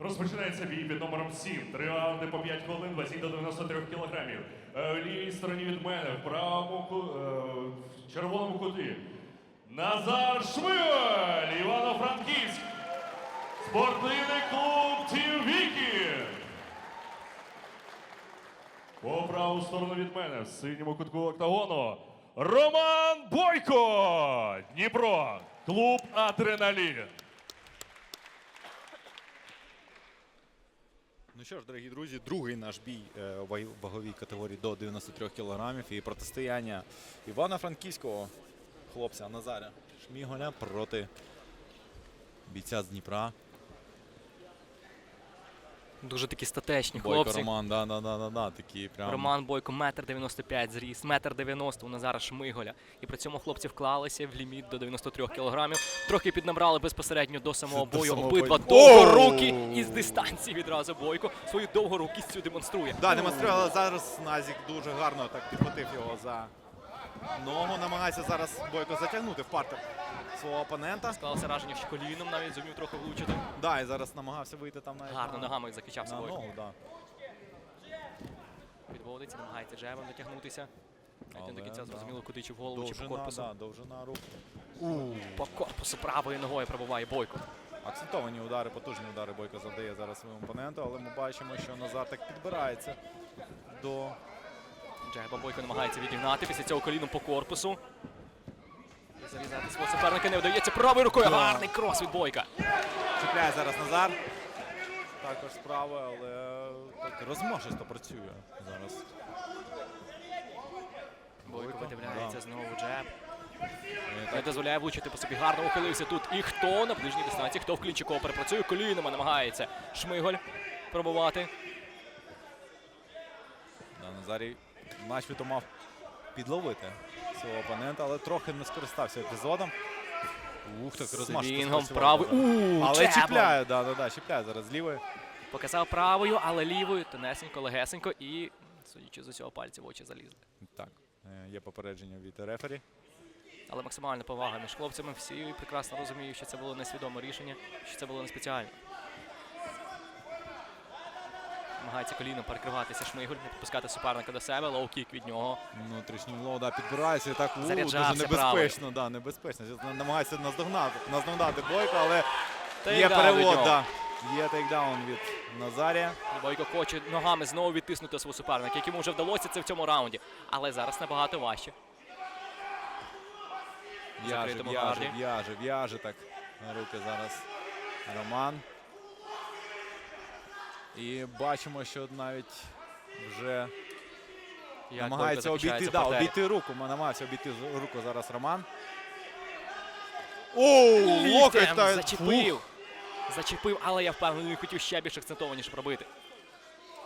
Розпочинається бій під номером 7. Три раунди по 5 хвилин, вазі до 93 кілограмів. Е, В лівій стороні від мене, в правому е, в червоному куті. Назар Шмиль, Івано-Франківськ. Спортивний клуб Тім Вікі. По праву сторону від мене, в синьому кутку октагону. Роман Бойко! Дніпро. Клуб Адреналін. Ну що ж, дорогі друзі, другий наш бій е, у ваговій категорії до 93 кілограмів і протистояння Івана Франківського хлопця Назаря Шміголя проти бійця з Дніпра. Дуже такі статечні Бойко хлопці. Роман, да, да, да, да, да, такі прям. Роман Бойко, метр 95 зріс, метр 90 у Назара Шмиголя. І при цьому хлопці вклалися в ліміт до 93 кілограмів. Трохи піднабрали безпосередньо до самого До бою. самого Обидва бою. довгорукі із дистанції відразу Бойко свою довгорукість цю демонструє. Да, демонструє, але зараз Назік дуже гарно так підхватив його за ногу. Намагається зараз Бойко затягнути в партер свого опонента. Склалося враження, що коліном навіть зумів трохи влучити. Да, і зараз намагався вийти там навіть Гарно на, ногами захищався на Бойко. ногу. Да. Відводиться, намагається джебом дотягнутися. Навіть не до кінця зрозуміло, куди чи в голову, чи по корпусу. да, довжина рук. По корпусу правою ногою пробуває Бойко. Акцентовані удари, потужні удари Бойко завдає зараз своєму опоненту, але ми бачимо, що Назар так підбирається до Джеба Бойко намагається відігнати після цього коліном по корпусу. Зарізати свого суперника не вдається правою рукою. Гарний крос від Бойка. чіпляє зараз Назар. Також справа, але так розмашисто працює зараз. Бойко видивляється да. знову джеб. Не дозволяє влучити по собі. Гарно ухилився тут. І хто на ближній дистанції, хто в клінчику перепрацює колінами, намагається Шмиголь пробувати. Да, Назарій начебто мав підловити свого опонента, але трохи не скористався епізодом. Ух, так спрацював правий. Але джебом. чіпляє, да, да, да, чіпляє зараз з лівої. Показав правою, але лівою, тонесенько, легесенько і, судячи з усього, пальці в очі залізли. Так, е, є попередження від рефері. Але максимальна повага між хлопцями. Всі прекрасно розуміють, що це було несвідоме рішення, що це було не спеціально. Намагається коліном перекриватися Шмигуль, не підпускати суперника до себе, лоу-кік від нього. Внутрішній лоу, да, підбирається і так у, дуже небезпечно, да, небезпечно. Намагається наздогнати, наздогнати Бойко, але є перевод, да. Є тейкдаун від Назарія. Бойко хоче ногами знову відтиснути свого суперника, як йому вже вдалося це в цьому раунді. Але зараз набагато важче. В'яже, в'яже, в'яже, в'яже так на руки зараз Роман. І бачимо, що навіть вже Як намагається обійти, да, обійти руку. Намагається обійти руку зараз Роман. Оу, локоть та зачепив. Фух. Зачепив, але я впевнений, хотів ще більш акцентованіше пробити.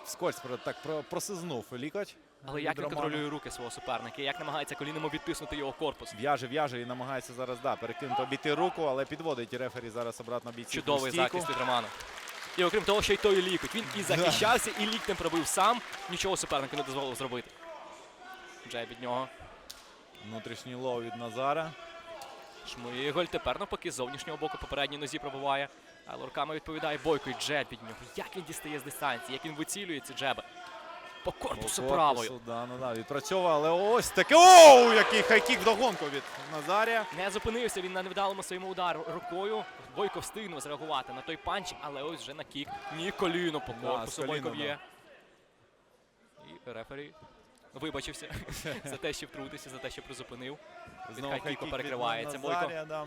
Вскользь про- так просизнув лікоть. Але як він контролює руки свого суперника, як намагається коліном відтиснути його корпус. В'яже, в'яже і намагається зараз да, перекинути обійти руку, але підводить рефері зараз обратно бійців. Чудовий захист від Романа. І окрім того, ще й той лікоть. Він і захищався, і ліктем пробив сам. Нічого супернику не дозволив зробити. Джеб від нього. Внутрішній лов від Назара. Шмиголь тепер навпаки з зовнішнього боку попередній нозі пробиває. Але руками відповідає Бойко і джеб від нього. Як він дістає з дистанції, як він вицілює ці джеби. По корпусу По правою. корпусу, Да, ну, да, відпрацьовує, але ось таке. Оу, який хайкік вдогонку від Назарія. Не зупинився він на невдалому своєму удару рукою. Бойко встигнув зреагувати на той панч, але ось вже на кік. Ні, коліно по корпусу коліна, Бойко б'є. І рефері вибачився за те, що втрутився, за те, що призупинив. Знову хайкіку хайкік від перекривається Бойко. Назарія, да.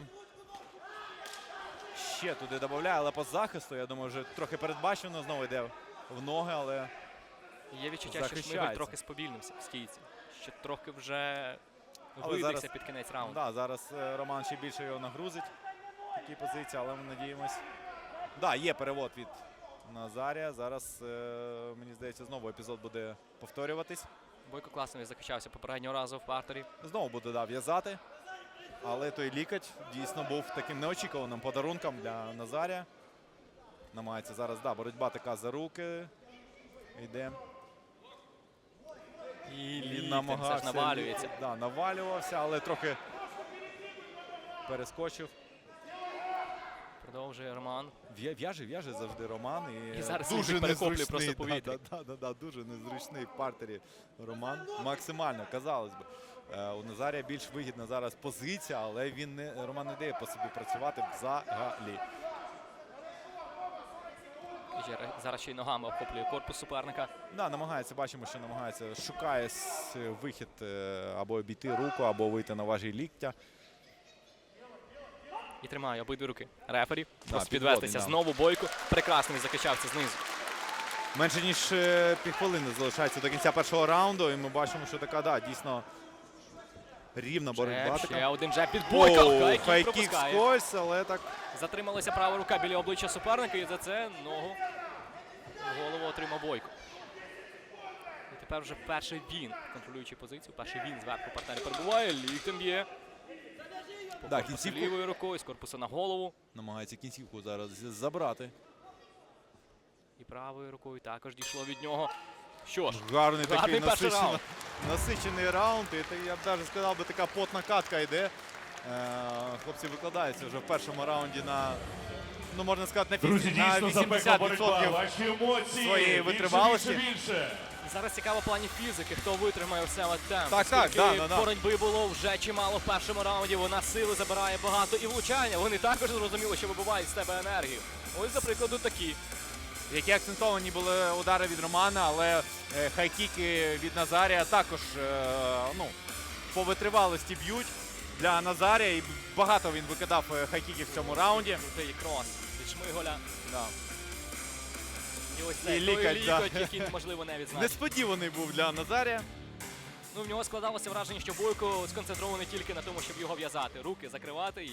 Ще туди додає, але по захисту, я думаю, вже трохи передбачено. Знову йде в ноги, але Є відчуття, що Шмиголь трохи сповільнився в стійці. Що трохи вже зараз- під кінець раунду. да, зараз е, Роман ще більше його нагрузить в такій позиції, але ми надіємось. Да, є перевод від Назарія. Зараз, е, мені здається, знову епізод буде повторюватись. Бойко класно захищався попереднього разу в партері. Знову буде да, в'язати. Але той лікоть дійсно був таким неочікуваним подарунком для Назарія. Намагається зараз, да, боротьба така за руки. Йде. І Він ліктем все ж намагався. навалюється. Да, навалювався, але трохи перескочив. Продовжує Роман. В'я- В'яже, в'яже завжди Роман. І, І зараз дуже він перехоплює просто повітря. Да, да, да, да, дуже незручний в партері Роман. Максимально, казалось би. Е, У Назарія більш вигідна зараз позиція, але він не Роман не дає по собі працювати взагалі. Зараз ще й ногами обхоплює корпус суперника. Да, намагається, бачимо, що намагається, шукає вихід е, або обійти руку, або вийти на важі ліктя. І тримає обидві руки. Рефері. Да, підвестися. да. Знову бойко. Прекрасний захищався знизу. Менше ніж е, півхвилини залишається до кінця першого раунду, і ми бачимо, що така, да, дійсно рівна боротьба. Ще така. один джеб під бойко. Хайкік скось, але так Затрималася права рука біля обличчя суперника і за це ногу голову отримав бойко. І тепер вже перший він, контролюючи позицію, перший він зверху партнері перебуває, ліктем б'є. Да, кінцівку. лівою рукою, з корпуса на голову. намагається кінцівку зараз забрати. І правою рукою також дійшло від нього. Що ж, Гарний такий Гарний перший насичений, раунд. насичений раунд. І я б навіть сказав би, така потна катка йде. Е, хлопці викладаються вже в першому раунді на, ну можна сказати, на, Друзі, на дійсно запекла боротьба. 80%. Своєї витривалості. Більше, більше. зараз цікаво в плані фізики, хто витримає все темп. Так, так, да, да. боротьби було вже чимало в першому раунді. Вона сили забирає багато і влучання. Вони також зрозуміли, що вибивають з тебе енергію. Ось, за прикладу, такі. Які акцентовані були удари від Романа, але е, хайкіки від Назарія також е, ну, по витривалості б'ють для Назарія. І багато він викидав е, хайкіків в цьому раунді. Крутий крос від Шмиголя. Да. І ось цей І той лікоть, да. лікоть, який, можливо, не відзначив. Несподіваний був для Назарія. Ну, в нього складалося враження, що Бойко сконцентрований тільки на тому, щоб його в'язати. Руки закривати і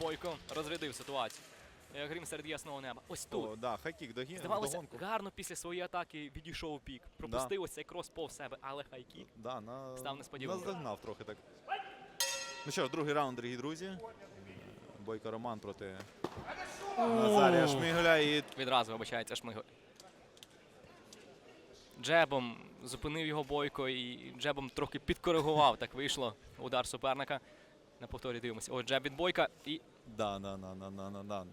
Бойко розрядив ситуацію. Е, Грім серед ясного неба. Ось тут. О, да, хайкік догі... Здавалося, догонку. гарно після своєї атаки відійшов у пік. Пропустив ось цей крос пов себе, але хайкік. Да, на... Став несподіванкою. Наздогнав трохи так. Ну що ж, другий раунд, дорогі друзі. Бойко Роман проти Назарія Шмиголя. І Відразу вибачається Шмиголь. Джебом зупинив його Бойко і джебом трохи підкоригував. Так вийшло. Удар суперника. На повторі дивимося. Ось джеб від Бойка і да, да, да, да, да, да, да.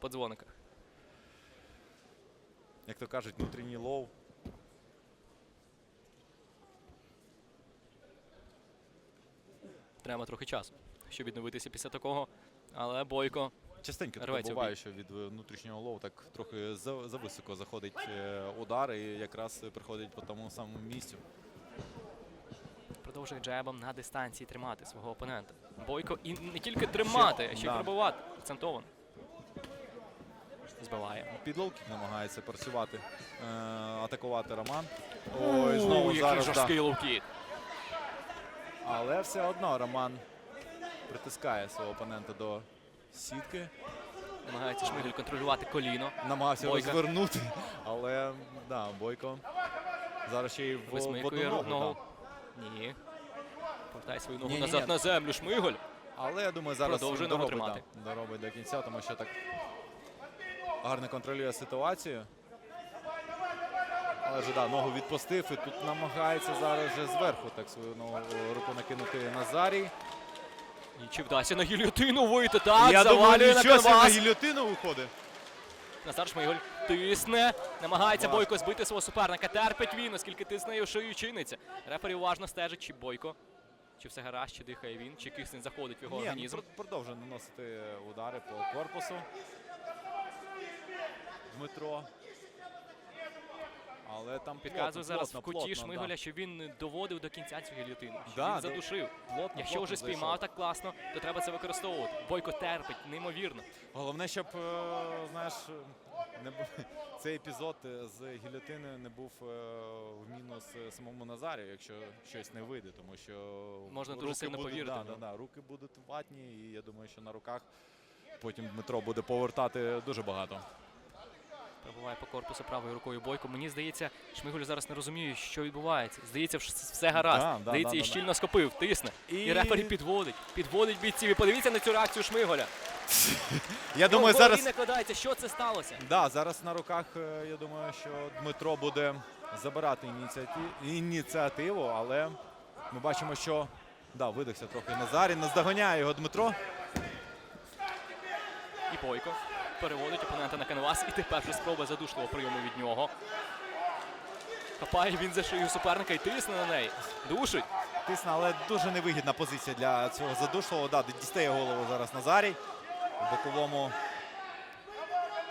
По дзвониках. Як то кажуть, внутрішній лов. Треба трохи часу, щоб відновитися після такого. Але Бойко Частенько таке буває, що від внутрішнього лову так трохи зависоко заходить е, удар і якраз приходить по тому самому місцю. продовжує джебом на дистанції тримати свого опонента. Бойко і не тільки тримати, а ще й да. пробивати. Акцентовано. Збиває. Підловкік намагається працювати, е, атакувати Роман. Ой, знову зараз. Жорсткий лоу-кік. Але все одно Роман притискає свого опонента до сітки. Намагається Шмигель контролювати коліно. Намагався Бойко. розвернути, але да, Бойко зараз ще й в, в одну Висмикує ногу. ногу. да. Ні. Повертає свою ногу Ні-ні-ні. назад на землю. Шмиголь. Але я думаю, зараз Продовжує ногу доробить, тримати. да, доробить до кінця, тому що так гарно контролює ситуацію. Але ж да, ногу відпустив і тут намагається зараз вже зверху так свою ногу руку накинути Назарій. І чи вдасться на гільйотину вийти? Так, я думаю, на нічого на канвас. гільотину виходить. Назар Шмиголь тисне, намагається Важко. Бойко збити свого суперника. Терпить він, оскільки тисне його шию чиниться. Рефері уважно стежить, чи Бойко, чи все гаразд, чи дихає він, чи кисень заходить в його Ні, ну, організм. пр- продовжує наносити удари по корпусу. Дмитро. Але там Підказує плотно, зараз плотно, в куті плотно, Шмиголя, да. що він доводив до кінця цю гільйотину. Що Да, він да. задушив. Плотно, Якщо плотно вже зайшов. спіймав так класно, то треба це використовувати. Бойко терпить, неймовірно. Головне, щоб е, знаєш, не бу- цей епізод е, з гільотини не був е, в мінус самому Назарію, якщо щось не вийде, тому що Можна дуже сильно будуть, повірити Да, да, да, руки будуть ватні, і я думаю, що на руках потім Дмитро буде повертати дуже багато. Пробуває по корпусу правою рукою Бойко. Мені здається, Шмиголь зараз не розуміє, що відбувається. Здається, все гаразд. Да, да, здається, да, і да, щільно схопив, тисне. І... І- рефері підводить, підводить бійців. І подивіться на цю реакцію Шмиголя. Я думаю, Ну, зараз накладається, що це сталося? Да, зараз на руках, е, я думаю, що Дмитро буде забирати ініціатив- ініціативу, але ми бачимо, що да, видихся трохи Назарій, наздоганяє його Дмитро. Бойко. Переводить опонента на канвас і тепер вже спроба задушливого прийому від нього. Хапає він за шию суперника і тисне на неї. Душить. Тисне, але дуже невигідна позиція для цього задушливого. Да, дістає голову зараз Назарій. У боковому,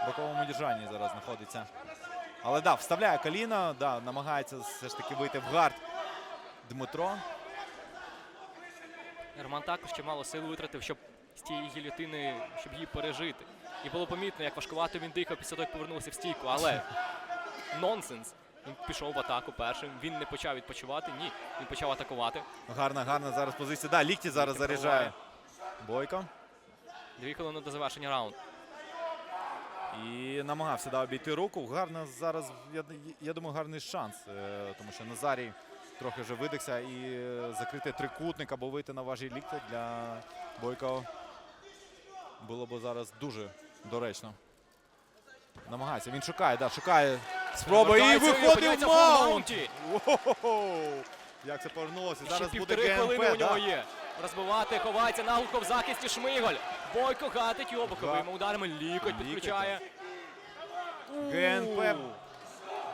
боковому держанні зараз знаходиться. Але да, вставляє коліна, да, намагається все ж таки вийти в гард Дмитро. Роман також чимало сил витратив, щоб з тієї гільотини, щоб її пережити. І було помітно, як важкувато він дихав після того, як повернувся в стійку. Але нонсенс. Він пішов в атаку першим. Він не почав відпочивати. Ні, він почав атакувати. Гарна, гарна зараз позиція. Да, лікті зараз Лікті заряджає Бойко. Дві хвилини до завершення раунду. І намагався да, обійти руку. Гарно зараз, я, я думаю, гарний шанс. е, Тому що Назарій трохи вже видихся і е, закрити трикутник або вийти на важі лікті для Бойко було б зараз дуже доречно. Намагається. Він шукає, да, шукає. Спроба і виходить в маунті. Як це повернулося? Ще Зараз буде ГНП. у нього є. Розбивати, ховається наглухо в захисті Шмиголь. Бойко гатить його боковими ударами. Лікоть, підключає. ГНП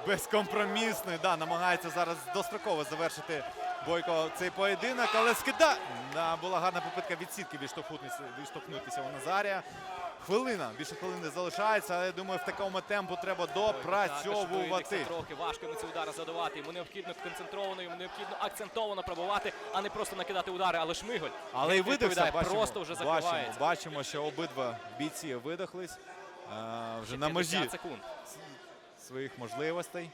безкомпромісний. Да, намагається зараз достроково завершити Бойко цей поєдинок, але скида. Да, була гарна попитка від сітки відштовхнутися, у Назарія. Хвилина, більше хвилини залишається, але я думаю, в такому темпу треба допрацьовувати. трохи важко йому ці удари задавати. Йому необхідно концентровано, йому необхідно акцентовано пробувати, а не просто накидати удари. Але Шмиголь Але не видихся, бачимо, просто вже бачимо, закривається. бачимо, що обидва бійці видихлись. вже на межі секунд. своїх можливостей.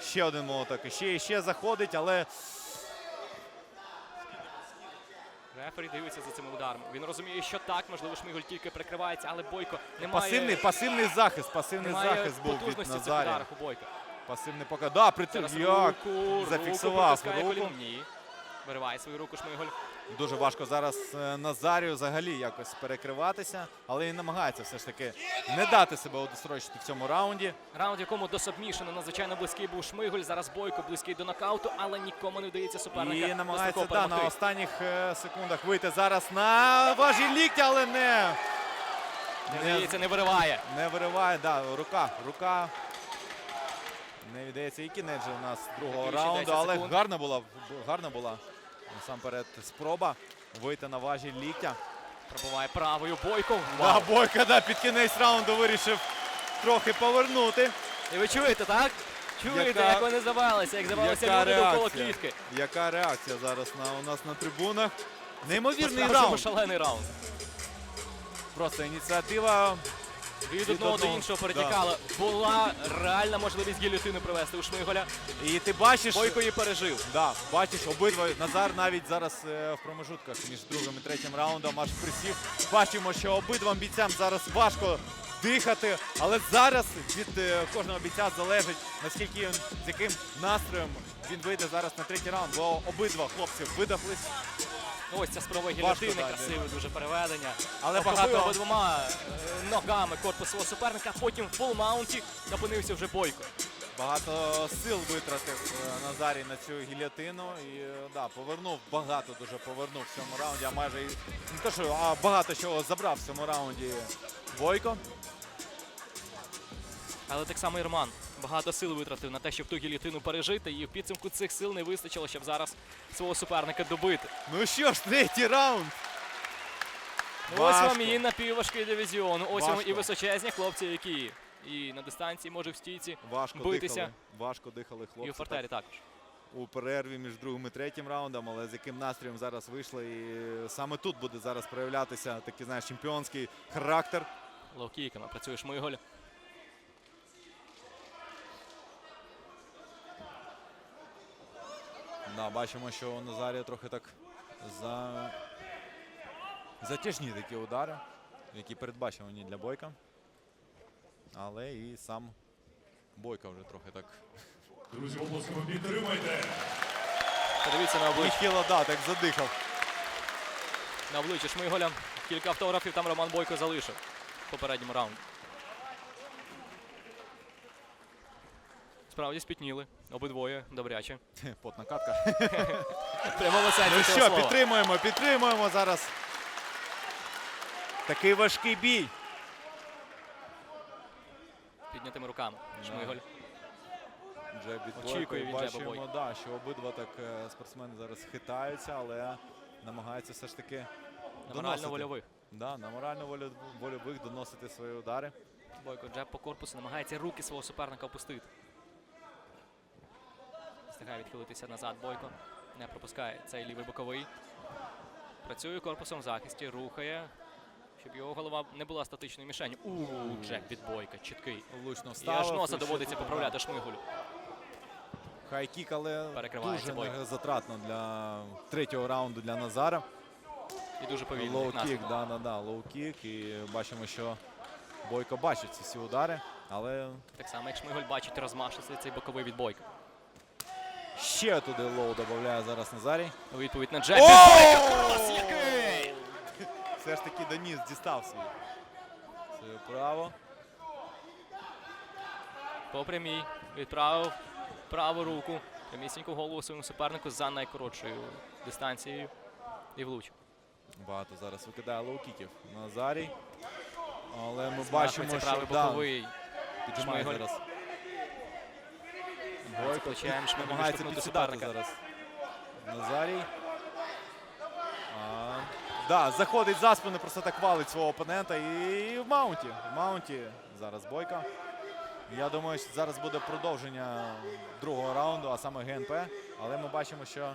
Ще один молоток, ще і ще заходить, але Рефері дивиться за цими ударами. Він розуміє, що так, можливо, Шмігуль тільки прикривається, але Бойко немає, пасивний, пасивний захист, пасивний немає захист був від потужності цих ударах у Бойка. Пасивний пока. Да, притик. Як руку, зафіксував руку, руку. Ні. Вириває свою руку Шмиголь. Дуже важко зараз е, Назарію взагалі якось перекриватися, але і намагається все ж таки не дати себе одосрочити в цьому раунді. Раунд, якому до сабмішену надзвичайно близький був Шмиголь. Зараз Бойко близький до нокауту, але нікому не вдається суперника. І намагається да, на останніх е, секундах вийти зараз на важі лікті, але не, Не не вириває. не вириває. Да, рука, рука. Не віддається і кінець же у нас другого раунду, але секунд. гарна була, гарна була насамперед спроба вийти на важі ліктя. Пробуває правою Бойко. Да, Бойко да, під кінець раунду вирішив трохи повернути. І ви чуєте, так? Чуєте, Яка- як вони завалися, як завалися люди довкола клітки. Яка реакція зараз на, у нас на трибунах? Неймовірний раунд. шалений раунд. Просто ініціатива. Від одного до іншого да. перетікало. Була реальна можливість гільотину привести у Шмиголя. І ти бачиш, Бойко її пережив. да, бачиш обидва. Назар навіть зараз е, в промежутках між другим і третім раундом аж присів. Бачимо, що обидвам бійцям зараз важко дихати, але зараз від е, кожного бійця залежить, наскільки він, з яким настроєм він вийде зараз на третій раунд, бо обидва хлопці видохлись. Ось ця спроба гільотини, да, красиве дуже переведення. Але багато- обидвома е, ногами корпус свого суперника, потім в фулл-маунті опинився вже Бойко. Багато сил витратив е, Назарій на цю гільотину і е, да, повернув багато дуже повернув в цьому раунді. А майже не те, що а багато чого забрав в цьому раунді Бойко. Але так само і Роман багато сил витратив на те, щоб ту гільотину пережити, і в підсумку цих сил не вистачило, щоб зараз свого суперника добити. Ну що ж, третій раунд. Ну, Ось вам Важко. і напівважкий дивізіон. Ось вам і височезні хлопці, які і на дистанції, може в стійці, Важко битися. дихали. Важко дихали і в партері так, також. у перерві між другим і третім раундом, але з яким настроєм зараз вийшли. І саме тут буде зараз проявлятися такий знаєш, чемпіонський характер. Ловкійками працює Шмиголь. Да, бачимо, що у Назарія трохи так за... затяжні такі удари, які передбачувані для Бойка. Але і сам Бойка вже трохи так. Друзі, оплесками підтримайте. Подивіться на обличчя. Да, так задихав. На обличчя Шмиголя. Кілька автографів там Роман Бойко залишив в попередньому раунді. Справді спітніли. Обидвоє добряче. Потна катка. Прямо в сенсі Ну що, слова. підтримуємо, підтримуємо зараз. Такий важкий бій. Піднятими руками. Шмиголь. Джеб від Очікує. І від Джеба Бачимо, да, що обидва так е, спортсмени зараз хитаються, але намагаються все ж таки На доносити. морально-вольових. Да, на морально-вольових доносити свої удари. Бойко джеб по корпусу намагається руки свого суперника опустити. Встигає відхилитися назад Бойко. Не пропускає цей лівий боковий. Працює корпусом в захисті, рухає, щоб його голова не була статичною мішенью. У джеб від Бойка, чіткий. Влучно І аж носа доводиться поправляти Шмигулю. Хай-кік, але Перекривається дуже Бойко. енергозатратно для третього раунду для Назара. І дуже повільно. Лоу-кік, да, да, да, лоу-кік. І бачимо, що Бойко бачить ці всі удари, але Так само, як Шмиголь бачить розмашистий цей боковий від Бойка. Ще туди лоу додає зараз Назарій. У відповідь на джеб. Крос який! Все ж таки Доніс дістав свій. Своє право. По прямій відправив праву руку. Прямісіньку голову своєму супернику за найкоротшою дистанцією. І влучив. Багато зараз викидає лоу-кіків. Назарій. Але ми Змахується бачимо, що правий боковий. піджимає зараз. Бойко Шмиголь намагається підсідати зараз. Назарій. А, да, заходить за спину, просто так валить свого опонента. І в маунті. В маунті зараз Бойко. Я думаю, що зараз буде продовження другого раунду, а саме ГНП. Але ми бачимо, що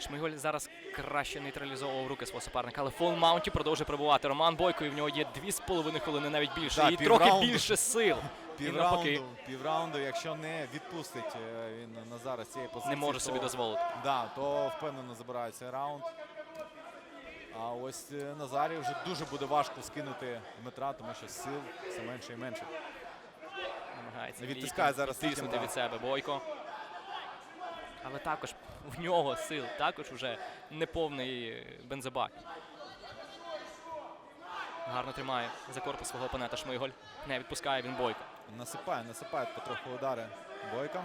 Шмиголь зараз краще нейтралізовував руки свого суперника, але фул маунті продовжує перебувати Роман Бойко, і в нього є 2,5 хвилини, навіть більше. Так, і трохи півраунду. більше сил. Півраунду, півраунду, якщо не відпустить е, він Назара з цієї позиції, не може собі дозволити. Да, то впевнено забирає цей раунд. А ось е, Назарі вже дуже буде важко скинути Дмитра, тому що сил все менше і менше. Намагається відтискає зараз ліктем, від себе Бойко. Але також в нього сил, також вже неповний бензобак. Гарно тримає за корпус свого опонента Шмиголь. Не відпускає він Бойко. Насипає, насипає потроху удари Бойка.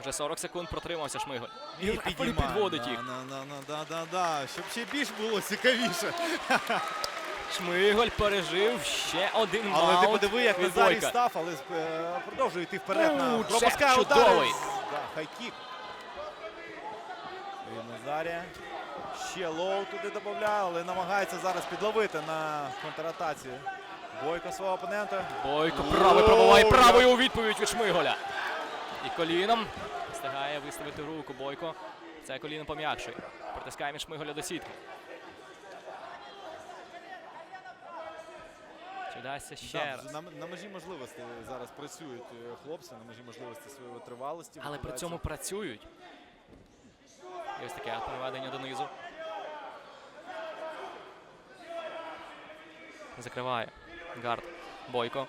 Вже 40 секунд протримався Шмиголь. І підіймає. підводить їх. на, на, на, да, да, да. Щоб ще більш було цікавіше. Шмиголь пережив ще один Але ти подиви, як Назарій став, але е, продовжує йти вперед. на пропускає удари. Да, хайкік. Від Назарія. Ще лоу туди додає, але намагається зараз підловити на контратаці Бойко свого опонента. Бойко правий пробиває Оу, правою у відповідь від Шмиголя. І коліном встигає виставити руку Бойко. Це коліно пом'якшує. Притискає від Шмиголя до сітки. Чи вдасться ще Да, раз? на, на межі можливостей зараз працюють е, хлопці, на межі можливості своєї витривалості. Але при цьому працюють. І ось таке переведення донизу. Закриває. Гард. Бойко.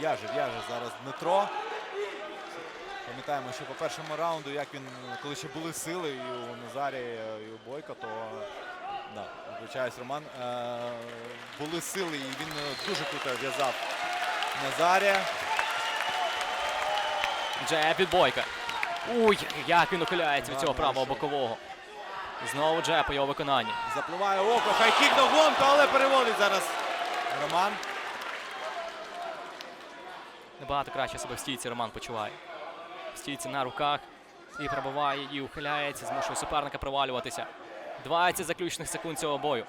В'яже, в'яже зараз Дмитро. Пам'ятаємо, що по першому раунду, як він, коли ще були сили і у Назарі, і у Бойка, то да, вибачаюсь, Роман. Е, були сили, і він дуже круто в'язав Назарія. Джеб від Бойка. Уй, як він ухиляється від цього правого бокового. Знову джеб у його виконанні. Запливає око, хайкік до гонку, але переводить зараз Роман. Набагато краще себе в стійці Роман почуває. В стійці на руках. І пробиває, і ухиляється, змушує суперника провалюватися. 20 заключних секунд цього бою.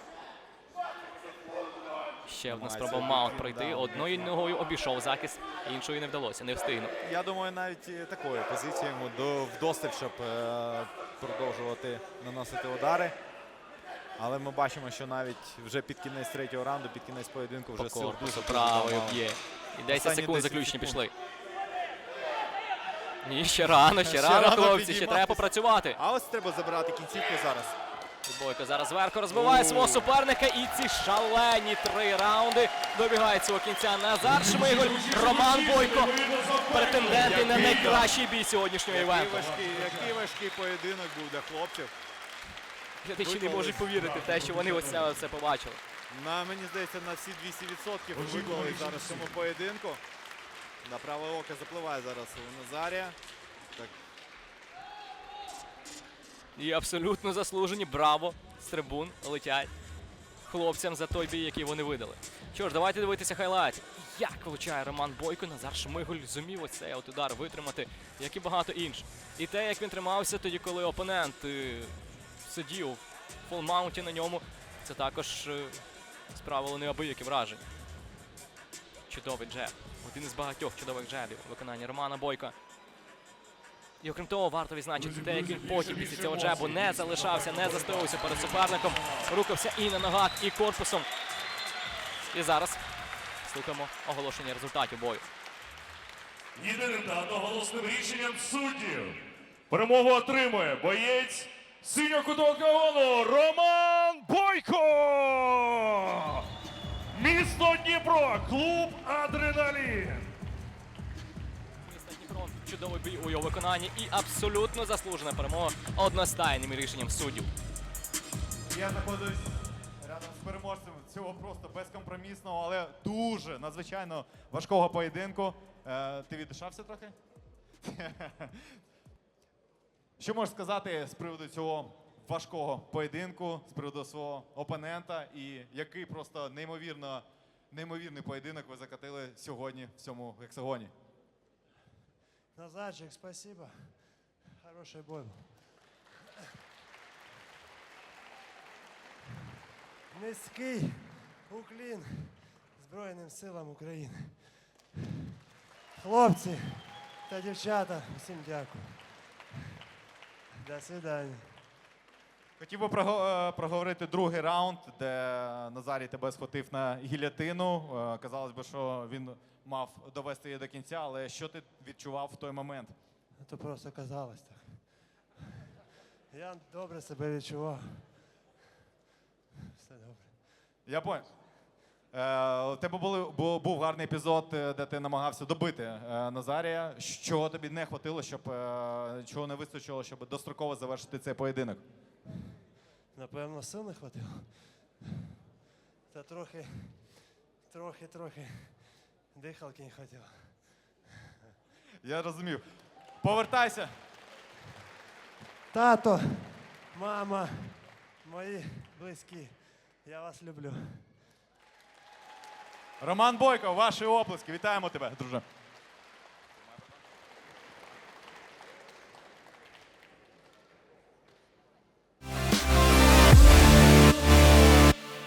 Ще одна спроба маунт пройти. да, Одною ногою обійшов захист, іншою не вдалося, не встигнув. Я думаю, навіть і такої позиції йому до, вдосталь, щоб е, продовжувати наносити удари. Але ми бачимо, що навіть вже під кінець третього раунду, під кінець поєдинку вже сил дуже правою б'є. І 10 Останні секунд 10 заключні пішли. Ні, ще рано, ще Ще рано, рано хлопці, ще треба попрацювати. А ось треба забирати кінцівку зараз. Бойко зараз зверху розбиває свого суперника. І ці шалені три раунди добігають свого кінця. Назар Шмиголь, Роман Бойко. Претенденти на найкращий бій сьогоднішнього Який івенту. який важкий поєдинок був для хлопців. Глядачі не можуть повірити в те, що вони ось це все побачили. На мені здається, на всі 200% виклали зараз в цьому поєдинку. На праве око запливає зараз у Назарія. Так. І абсолютно заслужені. Браво! З трибун летять хлопцям за той бій, який вони видали. Що ж, давайте дивитися хайлайт. Як влучає Роман Бойко, Назар Шмиголь зумів ось цей от удар витримати, як і багато інших. І те, як він тримався тоді, коли опонент е, сидів в фолмаунті на ньому, це також е, справило неабиякі враження. Чудовий джеб. Один із багатьох чудових джебів у виконанні Романа Бойка. І окрім того, варто відзначити те, як він потім після цього джебу не залишався, не застоювався перед суперником, рухався і на ногах, і корпусом. І зараз слухаємо оголошення результатів бою. Єдиним та одноголосним рішенням суддів. Перемогу отримує боєць синього кутового кавону Роман Бойко! Місто Дніпро, клуб Адреналін. Чудовий бій у його виконанні і абсолютно заслужена перемога одностайним рішенням суддів. Я знаходжусь рядом з переможцем цього просто безкомпромісного, але дуже надзвичайно важкого поєдинку. Е, ти віддишався трохи? Що можеш сказати з приводу цього важкого поєдинку, з приводу свого опонента і який просто неймовірно, неймовірний поєдинок ви закатили сьогодні в цьому гексагоні? Назарчик, спасибо. Хороший бой был. Низький уклін Збройним силам України. Хлопці та дівчата, всім дякую. До свидання. Хотів би е, проговорити другий раунд, де Назарій тебе схватив на гілятину. Е, Казалось би, що він мав довести її до кінця, але що ти відчував в той момент? Ну, То просто казалось так. Я добре себе відчував. Все добре. Я понял. Е, у тебе були, бу- був гарний епізод, е, де ти намагався добити е, Назарія. Що тобі не хватило, щоб е, чого не вистачило, щоб достроково завершити цей поєдинок? Напевно, сил не хватило. Та трохи, трохи, трохи дихалки не хватило. Я розумів. Повертайся. Тато, мама, мої близькі, я вас люблю. Роман Бойко, ваші оплески. Вітаємо тебе, друже.